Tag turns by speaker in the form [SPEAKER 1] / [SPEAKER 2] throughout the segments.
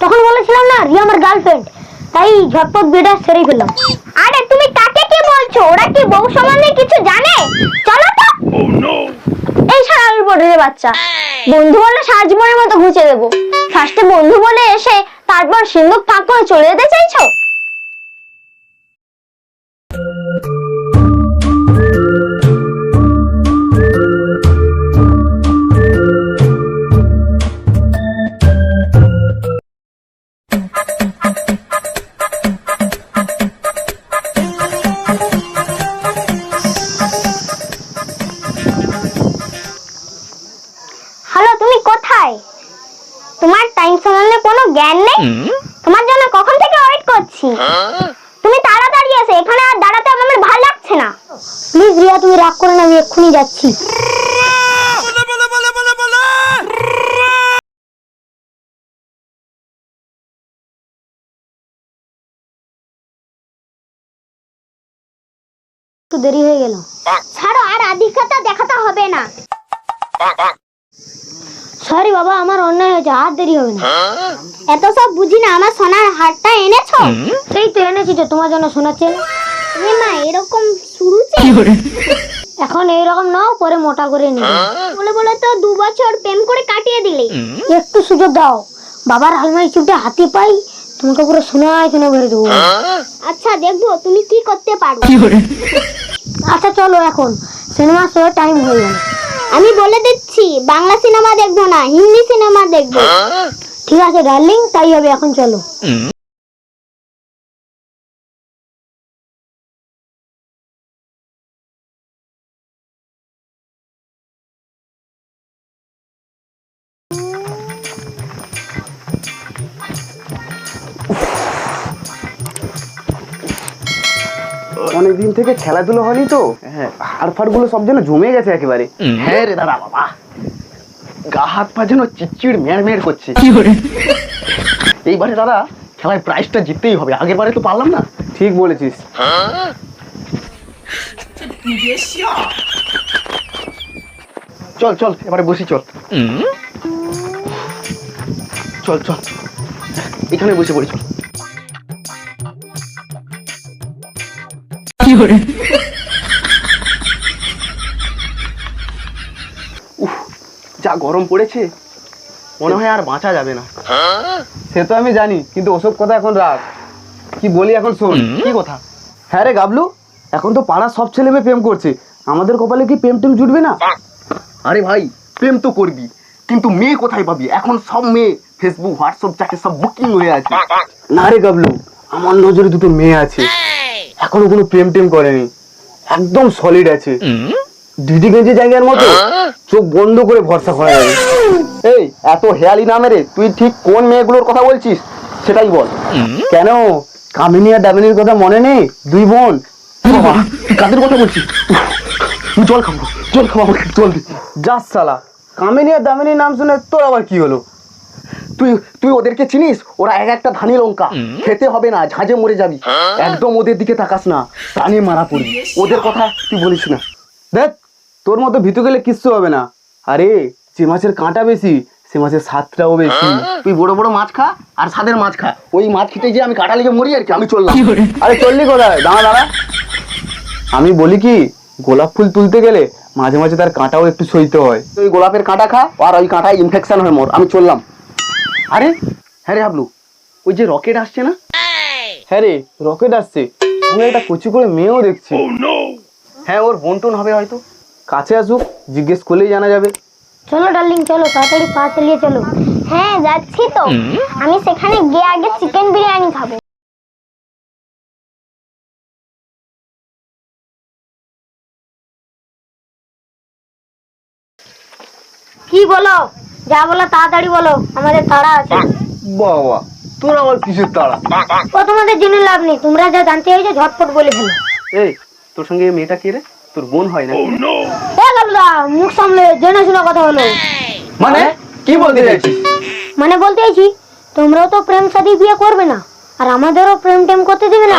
[SPEAKER 1] তখন বলেছিলাম না রিয়া আমার গার্লফ্রেন্ড তাই ঝটপট বিয়েটা সেরেই ফেললাম। আরে তুমি কাকে কি বলছো? ওরা কি বউ সম্বন্ধে কিছু জানে? চলো তো। এই সারার পরের বাচ্চা। বন্ধু বলে সারা জীবনের মতো ঘুচে দেবো। ফার্স্টে বন্ধু বলে এসে তারপর সিন্ধুক ফাঁক করে চলে যেতে চাইছো? একটু দেরি হয়ে গেল। ছাড়ো আর আধিক্যতা দেখাতে হবে না। সরি বাবা আমার অন্যায় হয়েছে আর দেরি হবে না। এত সব বুঝি না আমার সোনার হারটা এনেছো? সেই তো এনেছি তো তোমার জন্য চেন এ মা এরকম শুরু এখন এইরকম নাও পরে মোটা করে নিবে। বলে বলে তো দু বছর প্রেম করে কাটিয়ে দিলে। একটু সুযোগ দাও। বাবার আলমারি চুপটা হাতে পাই তোমাকে পুরো শোনায় শুনে ভরে দেবো। আচ্ছা দেখব তুমি কি করতে পারো। আচ্ছা চলো এখন। সিনেমা শো টাইম হয়ে গেল। আমি বলে দিচ্ছি বাংলা সিনেমা দেখব না হিন্দি সিনেমা দেখব। ঠিক আছে ডার্লিং তাই হবে এখন চলো।
[SPEAKER 2] অনেকদিন থেকে খেলাধুলো হয়নি তো? হ্যাঁ। হাড় ফাড়গুলো সব যেন জমে গেছে একেবারে। হ্যাঁ রে দাদা বাবা। গা হাত পা যেন চিচিড় মেড় মেড় করছে এইবারে দাদা খেলায় প্রাইজটা জিততেই হবে। আগের বারে তো পারলাম না। ঠিক বলেছিস। চল চল এবারে বসি চল। চল চল। এখানে বসে পড়ি চল। উফ যা গরম পড়েছে মনে হয় আর বাঁচা যাবে না। সে তো আমি জানি কিন্তু ওসব কথা এখন রাখ। কি বলি এখন শোন কি কথা? হ্যাঁ রে গাবলু এখন তো পাড়ার সব ছেলে মেয়ে প্রেম করছে। আমাদের কপালে কি প্রেম টেম জুটবে না? আরে ভাই প্রেম তো করবি কিন্তু মেয়ে কোথায় পাবি? এখন সব মেয়ে ফেসবুক হোয়াটসঅ্যাপ চাকে সব বুকিং হয়ে আছে। না রে গাবলু আমার নজরে দুটো মেয়ে আছে। এখনও কোনো প্রেম টেম করেনি। একদম সলিড আছে। দিদি গেঞ্জি জায়গার মতো। চোখ বন্ধ করে ভরসা করা যাবে। এই এত হেয়ালি না মেরে তুই ঠিক কোন মেয়েগুলোর কথা বলছিস সেটাই বল। কেন? কামিনী আর দামিনীর কথা মনে নেই? দুই বোন? কাদের কথা বলছিস? তুই জল খাব জল খাব জল দে। যাস সালা কামিনী আর দামিনীর নাম শুনে তোর আবার কি হলো? তুই তুই ওদেরকে চিনিস? ওরা এক একটা ধানি লঙ্কা। খেতে হবে না ঝাঁঝে মরে যাবি। একদম ওদের দিকে তাকাস না প্রাণে মারা পড়বি। ওদের কথা তুই বলিস না। দেখ তোর মতো ভিতু গেলে কিচ্ছু হবে না। আরে যে মাছের কাঁটা বেশি সে মাছের স্বাদটাও বেশি। তুই বড় বড় মাছ খা আর স্বাদের মাছ খা। ওই মাছ খেতে যে আমি কাঁটা লেগে মরি আর কি আমি চললাম। আরে চললি কোথায়? দাঁড়া দাঁড়া। আমি বলি কি গোলাপ ফুল তুলতে গেলে মাঝে মাঝে তার কাঁটাও একটু সইতে হয়। তুই গোলাপের কাঁটা খা আর ওই কাঁটায় ইনফেকশন হয়ে মর। আমি চললাম। আরে হ্যাঁ রে হাবলু ওই যে রকেট আসছে না? হ্যাঁ রে রকেট আসছে। আমি একটা কচি করে মেয়েও দেখছি। হ্যাঁ ওর বন্টন হবে হয়তো। কাছে আসুক জিজ্ঞেস করলেই জানা যাবে।
[SPEAKER 1] চলো ডার্লিং চলো তাড়াতাড়ি পা চালিয়ে চলো। হ্যাঁ যাচ্ছি তো। আমি সেখানে গিয়ে আগে চিকেন বিরিয়ানি খাব। কি বলো? যা বলো তাড়াতাড়ি বলো আমাদের তাড়া আছে।
[SPEAKER 2] বাবা তোর আবার কিসের তাড়া?
[SPEAKER 1] ও তোমাদের জেনে লাভ নেই তোমরা যা জানতে চাইছো ঝটপট বলে ফেলো।
[SPEAKER 2] এই তোর সঙ্গে এই মেয়েটা কে রে? তোর বোন হয় না
[SPEAKER 1] এ গালুদা মুখ সামলে জেনে শোনা কথা হলো
[SPEAKER 2] মানে? কি বলতে চাইছিস?
[SPEAKER 1] মানে বলতে চাইছি তোমরাও তো প্রেম সাথী বিয়ে করবে না আর আমাদেরও প্রেম টেম করতে দেবে না।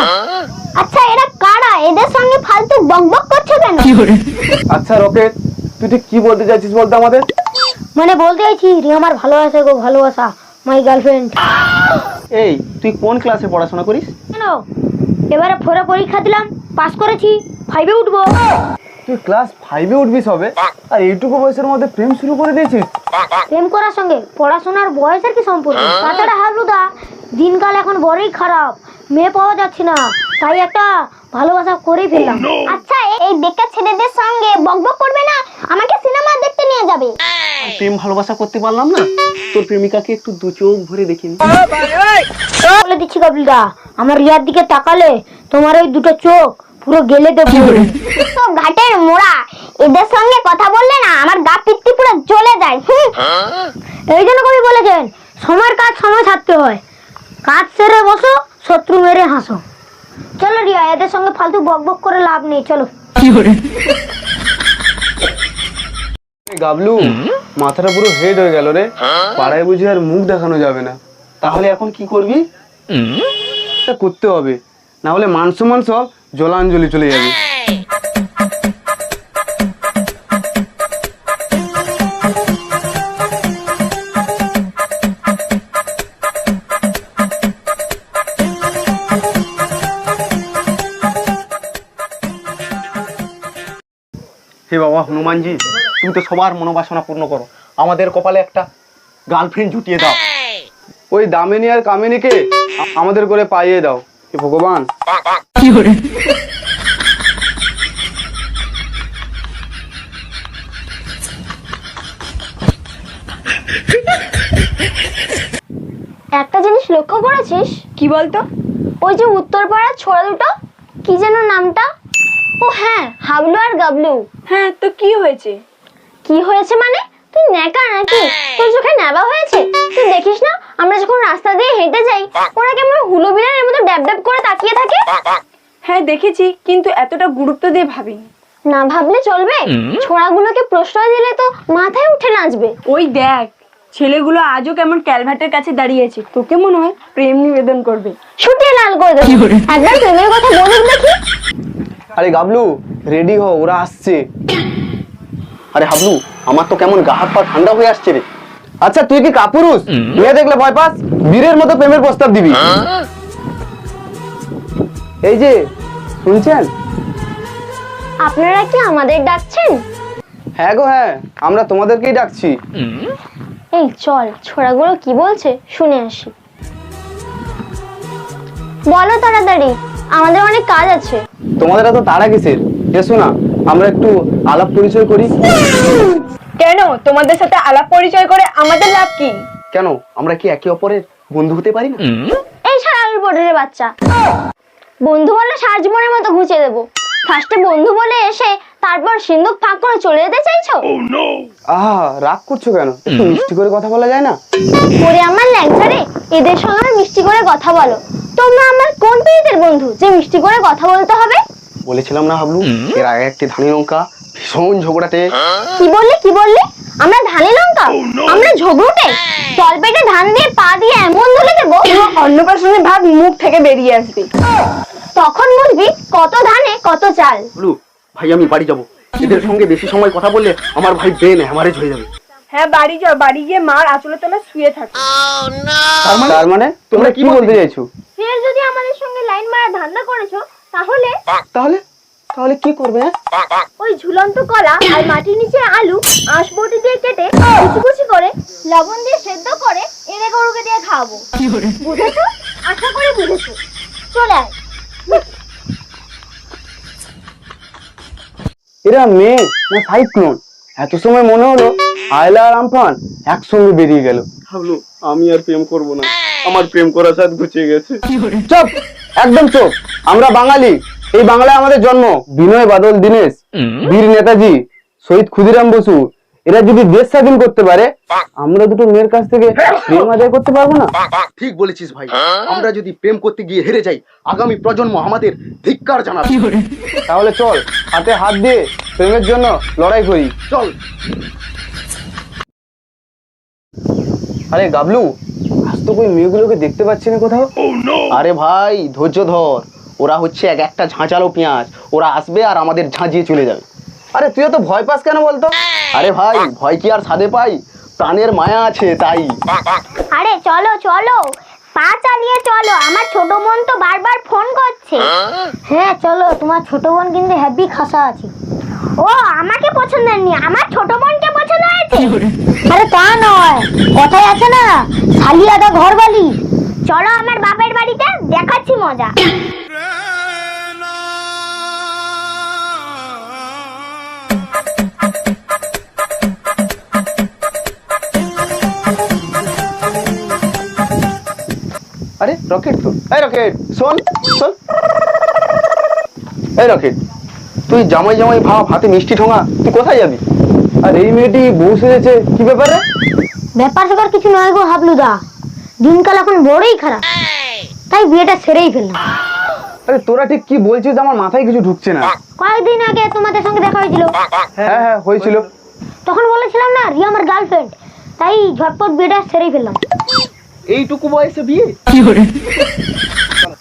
[SPEAKER 1] আচ্ছা এরা কারা? এদের সঙ্গে ফালতু বকবক করছ কেন?
[SPEAKER 2] আচ্ছা রকেট তুই ঠিক কি বলতে চাইছিস বলতে আমাদের?
[SPEAKER 1] মানে বলতে চাইছি রে আমার ভালোবাসা গো ভালোবাসা মাই গার্লফ্রেন্ড
[SPEAKER 2] এই তুই কোন ক্লাসে পড়াশোনা করিস?
[SPEAKER 3] কেন? এবারে ফোরে পরীক্ষা দিলাম পাস করেছি ফাইভে উঠবো।
[SPEAKER 2] তুই ক্লাস ফাইভে উঠবি সবে? আর এইটুকু বয়সের মধ্যে প্রেম শুরু করে দিয়েছিস?
[SPEAKER 3] প্রেম করার সঙ্গে পড়াশোনার বয়সের কি সম্পর্ক? তাছাড়া হাবলুদা দিনকাল এখন বড়ই খারাপ। মেয়ে পাওয়া যাচ্ছে না তাই একটা ভালোবাসা করেই ফেললাম। আচ্ছা এই বেকার ছেলেদের সঙ্গে বকবক করবে না? আমাকে সিনেমা নিয়ে যাবে?
[SPEAKER 2] প্রেম ভালোবাসা করতে পারলাম না। তোর প্রেমিকাকে একটু দু চোখ ভরে দেখিনি
[SPEAKER 3] বলে দিচ্ছি কপিলদা আমার রিয়ার দিকে তাকালে তোমার ওই দুটো চোখ পুরো গেলে দেবো। তো ঘাটের মোড়া এদের সঙ্গে কথা বললে না আমার গা পিত্তি পুরো জ্বলে যায়। হুম। এই জন্য কবি বলেছেন সময়ের কাজ সময় ছাড়তে হয়। কাজ সেরে বসো শত্রু মেরে হাসো। চলো রিয়া এদের সঙ্গে ফালতু বক বক করে লাভ নেই চলো।
[SPEAKER 2] এই গাবলু মাথাটা পুরো হেড হয়ে গেল রে। পাড়ায় বুঝি আর মুখ দেখানো যাবে না। তাহলে এখন কি করবি? তা করতে হবে। না হলে মান সম্মান সব জলাঞ্জলি চলে যাবে। হে বাবা হনুমানজি। তুমি তো সবার মনোবাসনা পূর্ণ করো। আমাদের কপালে একটা গার্লফ্রেন্ড জুটিয়ে দাও। ওই দামিনী আর কামিনীকে আমাদের করে পাইয়ে দাও। হে ভগবান।
[SPEAKER 3] একটা জিনিস লক্ষ্য করেছিস?
[SPEAKER 4] কি বলতো?
[SPEAKER 3] ওই যে উত্তরপাড়ার ছোড়া দুটো? কি যেন নামটা? ও হ্যাঁ হাবলু আর গাবলু।
[SPEAKER 4] হ্যাঁ তো কি হয়েছে?
[SPEAKER 3] কি হয়েছে মানে? তুই নেকা নাকি? তোর চোখে নেবা হয়েছে? তুই দেখিস না আমরা যখন রাস্তা দিয়ে হেঁটে যাই ওরা কেমন হুলো বিলারের মতো ড্যাব ড্যাব করে তাকিয়ে থাকে?
[SPEAKER 4] হ্যাঁ দেখেছি কিন্তু এতটা গুরুত্ব দিয়ে ভাবিনি।
[SPEAKER 3] না ভাবলে চলবে? ছোড়াগুলোকে প্রশ্রয় দিলে তো মাথায় উঠে নাচবে।
[SPEAKER 4] ওই দেখ ছেলেগুলো আজও কেমন ক্যালভার্টের কাছে দাঁড়িয়েছে। তোকে মনে হয় প্রেম নিবেদন করবে।
[SPEAKER 3] ছুটিয়ে লাল করে দেবে। একবার প্রেমের কথা বলুন দেখি।
[SPEAKER 2] আরে গাবলু রেডি হও ওরা আসছে। আরে হাবলু আমার তো কেমন গা হাত পা ঠান্ডা হয়ে আসছে রে। আচ্ছা তুই কি কাপুরুষ? মেয়ে দেখলে ভয় পাস? বীরের মতো প্রেমের প্রস্তাব দিবি। এই যে শুনছেন?
[SPEAKER 3] আপনারা কি আমাদের ডাকছেন?
[SPEAKER 2] হ্যাঁ গো হ্যাঁ আমরা তোমাদেরকেই ডাকছি।
[SPEAKER 3] এই চল ছোড়াগুলো কি বলছে? শুনে আসি। বলো তাড়াতাড়ি আমাদের অনেক কাজ আছে।
[SPEAKER 2] তোমাদের এত তাড়া কিসের? এসো না। আমরা একটু আলাপ পরিচয় করি।
[SPEAKER 4] কেন? তোমাদের সাথে আলাপ পরিচয় করে আমাদের লাভ কি?
[SPEAKER 2] কেন? আমরা কি একে অপরের বন্ধু হতে পারি না?
[SPEAKER 3] এই সারাল বোর্ডের বাচ্চা। বন্ধু বলে সারা জীবনের মতো ঘুচিয়ে দেবো। ফার্স্টে বন্ধু বলে এসে তারপর সিন্ধুক ফাঁক করে চলে যেতে চাইছো?
[SPEAKER 2] আহা রাগ করছ কেন? একটু মিষ্টি করে কথা বলা যায় না?
[SPEAKER 3] ওরে আমার ল্যাংচা রে এদের সঙ্গে মিষ্টি করে কথা বলো। তোমরা আমার কোন পেয়েদের বন্ধু যে মিষ্টি করে কথা বলতে হবে?
[SPEAKER 2] বলেছিলাম না হাবলু? এর আগে একটি ধানি লঙ্কা ভীষণ ঝগড়াটে।
[SPEAKER 3] কি বললি কি বললি? আমরা ধানে লঙ্কা? আমরা ঝগড়ুটে? জল পেটে ধান দিয়ে পা দিয়ে এমন ধরে দেবো
[SPEAKER 4] অন্নপ্রাশনের ভাব মুখ থেকে বেরিয়ে আসবে।
[SPEAKER 3] তখন বুঝবি কত ধানে কত চাল।
[SPEAKER 2] হাবলু ভাই আমি বাড়ি যাব। এদের সঙ্গে বেশি সময় কথা বললে আমার ভাই ব্রেন হ্যামারেজ হয়ে যাবে।
[SPEAKER 4] হ্যাঁ বাড়ি যাও বাড়ি গিয়ে মার আঁচলে তোলা শুয়ে থাকো।
[SPEAKER 2] তার মানে তার মানে? তোমরা কি বলতে চাইছো?
[SPEAKER 3] ফের যদি আমাদের সঙ্গে লাইন মারা ধান্দা করেছ তাহলে?
[SPEAKER 2] তাহলে? তাহলে কি করবে হ্যাঁ?
[SPEAKER 3] ওই ঝুলন্ত কলা আর মাটির নিচে আলু আঁশবটি দিয়ে কেটে কুচি কুচি করে লবণ দিয়ে সেদ্ধ করে এনে গরুকে দিয়ে খাওয়াবো। বুঝেছ? আশা করি বুঝেছ। চলে আয়।
[SPEAKER 2] এরা মেয়ে না সাইক্লোন এত সময় মনে হলো আয়লা আর আমফান একসঙ্গে বেরিয়ে গেল। ভাবলো আমি আর প্রেম করব না। আমার প্রেম করার সাথ ঘুচিয়ে গেছে। চুপ! একদম চোখ আমরা বাঙালি এই বাংলায় আমাদের জন্ম। বিনয় বাদল দীনেশ বীর নেতাজি শহীদ ক্ষুদিরাম বসু। এরা যদি দেশ স্বাধীন করতে পারে আমরা দুটো মেয়ের কাছ থেকে প্রেম আদায় করতে পারব না?
[SPEAKER 5] ঠিক বলেছিস ভাই। আমরা যদি প্রেম করতে গিয়ে হেরে যাই আগামী প্রজন্ম আমাদের ধিক্কার জানাবে।
[SPEAKER 2] তাহলে চল হাতে হাত দিয়ে প্রেমের জন্য লড়াই করি।
[SPEAKER 5] চল।
[SPEAKER 2] আরে গাবলু তো কই মেয়েগুলোকে দেখতে পাচ্ছি না কোথাও?
[SPEAKER 5] আরে ভাই ধৈর্য ধর। ওরা হচ্ছে এক একটা ঝাঁচালো পেঁয়াজ। ওরা আসবে আর আমাদের ঝাঁঝিয়ে চলে যাবে।
[SPEAKER 2] আরে তুইও তো ভয় পাস কেন বলতো?
[SPEAKER 5] আরে ভাই ভয় কি আর সাদে পাই? প্রাণের মায়া আছে তাই।
[SPEAKER 3] আরে চলো চলো।
[SPEAKER 1] পা চালিয়ে চলো। আমার ছোট বোন তো বারবার ফোন করছে। হ্যাঁ চলো তোমার ছোট বোন কিন্তু হ্যাপি খাসা আছে। ও আমাকে পছন্দ নেই আমার ছোট বোনকে পছন্দ হয়েছে। আরে তা নয়। কথায় আছে না? শালি আদা ঘর বালি চলো আমার বাপের বাড়িতে দেখাচ্ছি মজা।
[SPEAKER 5] আরে রকেট তো। এই রকেট শোন শোন। এই রকেট তুই জামাই জামাই ভাব হাতে মিষ্টি ঠোঙা তুই কোথায় যাবি?
[SPEAKER 2] আর এই মেয়েটি বউ সেজেছে কি ব্যাপারে?
[SPEAKER 1] ব্যাপার স্যাপার কিছু নয় গো হাবলুদা। দিনকাল এখন বড়ই খারাপ। তাই বিয়েটা সেরেই ফেললাম।
[SPEAKER 2] আরে তোরা ঠিক কি বলছিস আমার মাথায় কিছু ঢুকছে না।
[SPEAKER 1] কয়েকদিন আগে তোমাদের সঙ্গে দেখা হয়েছিল।
[SPEAKER 2] হ্যাঁ হ্যাঁ হয়েছিল।
[SPEAKER 1] তখন বলেছিলাম না রিয়া আমার গার্লফ্রেন্ড তাই ঝটপট বিয়েটা সেরেই ফেললাম।
[SPEAKER 5] এইটুকু বয়সে বিয়ে?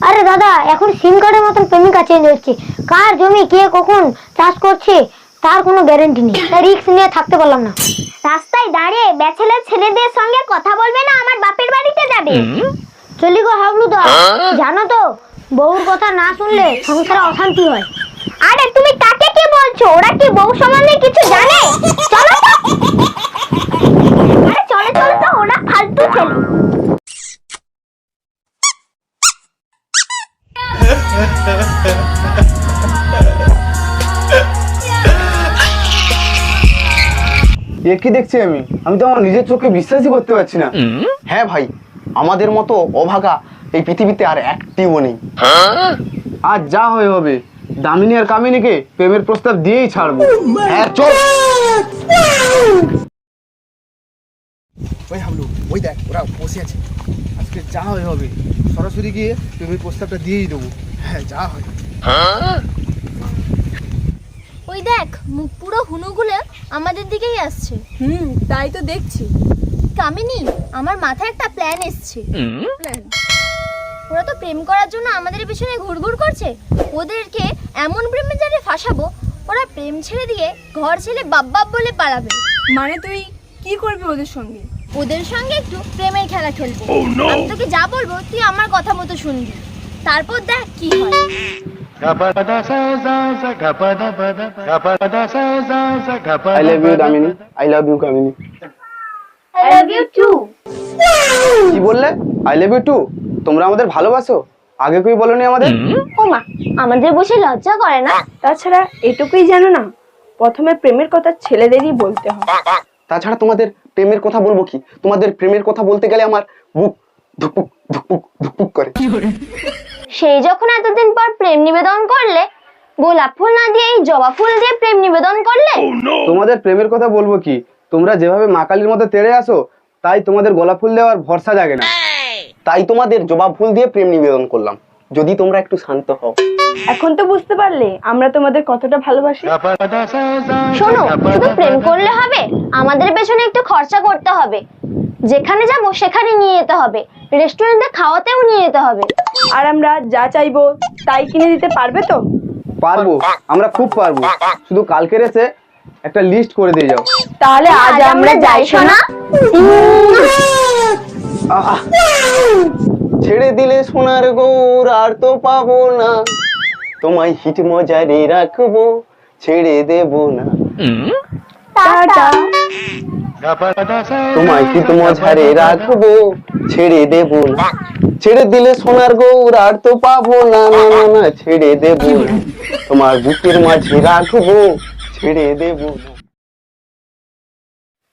[SPEAKER 1] আরে দাদা এখন সিম কার্ডের মতন প্রেমিকা চেঞ্জ হচ্ছে কার জমি কে কখন চাষ করছে তার কোনো গ্যারেন্টি নেই। তাই রিস্ক নিয়ে থাকতে পারলাম না। রাস্তায় দাঁড়িয়ে ব্যাচেলার ছেলেদের সঙ্গে কথা বলবে না আমার বাপের বাড়িতে যাবে। চলি গো হাবলুদা জানো তো বউর কথা না শুনলে সংসারে অশান্তি হয়। আরে তুমি কাকে কি বলছো? ওরা কি বউ সম্বন্ধে কিছু জানে? চলো তো। আরে চলো চলো তো ওরা ফালতু ছেলে।
[SPEAKER 2] এ কি দেখছি আমি? আমি তো আমার নিজের চোখে বিশ্বাসই করতে পারছি না।
[SPEAKER 5] হ্যাঁ ভাই আমাদের মতো অভাগা এই পৃথিবীতে আর একটিও নেই।
[SPEAKER 2] আর যা হয়ে হবে দামিনী আর কামিনীকে প্রেমের প্রস্তাব দিয়েই ছাড়বো।
[SPEAKER 5] হ্যাঁ চল।
[SPEAKER 2] ওই হাবলু ওই দেখ ওরা বসে আছে। আজকে যা হয় হবে সরাসরি গিয়ে প্রেমের প্রস্তাবটা দিয়েই দেবো। হ্যাঁ যা হয়?
[SPEAKER 3] ওই দেখ মুখ পুরো হুনুগুলো আমাদের দিকেই আসছে।
[SPEAKER 4] হুম তাই তো দেখছি।
[SPEAKER 3] কামিনী আমার মাথায় একটা প্ল্যান এসছে। ওরা তো প্রেম করার জন্য আমাদের পেছনে ঘুরঘুর করছে। ওদেরকে এমন প্রেমে জালে ফাঁসাবো ওরা প্রেম ছেড়ে দিয়ে ঘর ছেড়ে বাব্বাব বলে পালাবে।
[SPEAKER 4] মানে তুই কি করবি ওদের সঙ্গে?
[SPEAKER 3] ওদের সঙ্গে একটু প্রেমের খেলা খেলব। আমি তোকে যা বলব তুই আমার কথা মতো শুনবি। তারপর দেখ কি হয়।
[SPEAKER 2] I love you Damini I love you Kamini
[SPEAKER 3] I love you too
[SPEAKER 2] কি বললে? আই লাভ ইউ টু তোমরা আমাদের ভালোবাসো? আগে কই বলনি আমাদের?
[SPEAKER 3] ও মা আমাদের বসে লজ্জা করে না?
[SPEAKER 4] তাছাড়া এটুকুই জানো না প্রথমে প্রেমের কথা ছেলেদেরই বলতে হয়।
[SPEAKER 5] তাছাড়া তোমাদের প্রেমের কথা বলব কি? তোমাদের প্রেমের কথা বলতে গেলে আমার বুক ধুকপুক ধুকপুক ধুকপুক করে।
[SPEAKER 3] সেই যখন এতদিন পর প্রেম নিবেদন করলে গোলাপ ফুল না দিয়ে এই জবা ফুল দিয়ে প্রেম নিবেদন করলে?
[SPEAKER 2] তোমাদের প্রেমের কথা বলব কি? তোমরা যেভাবে মা কালীর মতো তেড়ে আসো তাই তোমাদের গোলাপ ফুল দেওয়ার ভরসা জাগে না।
[SPEAKER 5] তাই তোমাদের জবাব ফুল দিয়ে প্রেম নিবেদন করলাম। যদি তোমরা একটু শান্ত হও।
[SPEAKER 4] এখন তো বুঝতে পারলে আমরা তোমাদের কতটা ভালোবাসি।
[SPEAKER 3] শোনো শুধু প্রেম করলে হবে আমাদের পেছনে একটু খরচা করতে হবে। যেখানে যাব সেখানে নিয়ে যেতে হবে। রেস্টুরেন্টে খাওয়াতেও নিয়ে যেতে হবে।
[SPEAKER 4] আর আমরা যা চাইব তাই কিনে দিতে পারবে তো?
[SPEAKER 2] পারব আমরা খুব পারব। শুধু কালকের এসে একটা লিস্ট করে দিয়ে যাও।
[SPEAKER 4] তাহলে আজ আমরা যাই শোনা
[SPEAKER 5] ছেড়ে দিলে সোনার গৌর আর তো পাবো না। তোমায় হিট মজারে রাখব ছেড়ে দেব না।
[SPEAKER 4] টাটা।
[SPEAKER 5] তোমায় হিট মজারে রাখব? ছেড়ে দেব না। ছেড়ে দিলে সোনার গৌর আর তো পাবো না না না না ছেড়ে দেব তোমার বুকের মাঝে রাখব ছেড়ে দেব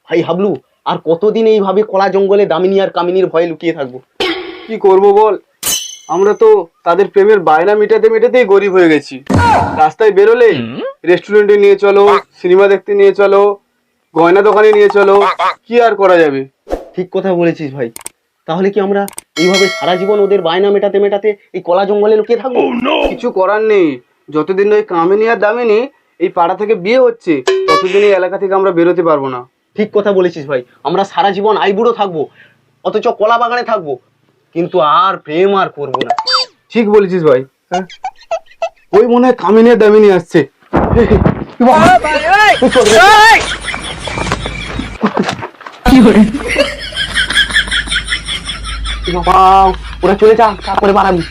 [SPEAKER 5] ভাই হাবলু আর কতদিন এইভাবে কলা জঙ্গলে দামিনী আর কামিনীর ভয়ে লুকিয়ে থাকব?
[SPEAKER 2] কি করব বল? আমরা তো তাদের প্রেমের বায়না মেটাতে মেটাতেই গরিব হয়ে গেছি। রাস্তায় বেরোলে রেস্টুরেন্টে নিয়ে চলো সিনেমা দেখতে নিয়ে চলো গয়না দোকানে নিয়ে চলো। কি আর করা যাবে?
[SPEAKER 5] ঠিক কথা বলেছিস ভাই। তাহলে কি আমরা এইভাবে সারা জীবন ওদের বায়না মেটাতে মেটাতে এই কলা জঙ্গলে লুকিয়ে থাকব?
[SPEAKER 2] কিছু করার নেই। যতদিন ওই কামিনী আর দামিনী এই পাড়া থেকে বিয়ে হচ্ছে ততদিন এই এলাকা থেকে আমরা বেরোতে পারব না।
[SPEAKER 5] ঠিক কথা বলেছিস ভাই। আমরা সারা জীবন আইবুড়ো থাকব অথচ কলা বাগানে থাকব। কিন্তু আর প্রেম আর করব না।
[SPEAKER 2] ঠিক বলেছিস ভাই। হ্যাঁ? ওই মনে হয় কামিনী আর দামিনী আসছে।
[SPEAKER 5] ওরা চলে যাক তারপরে বাড়াবি।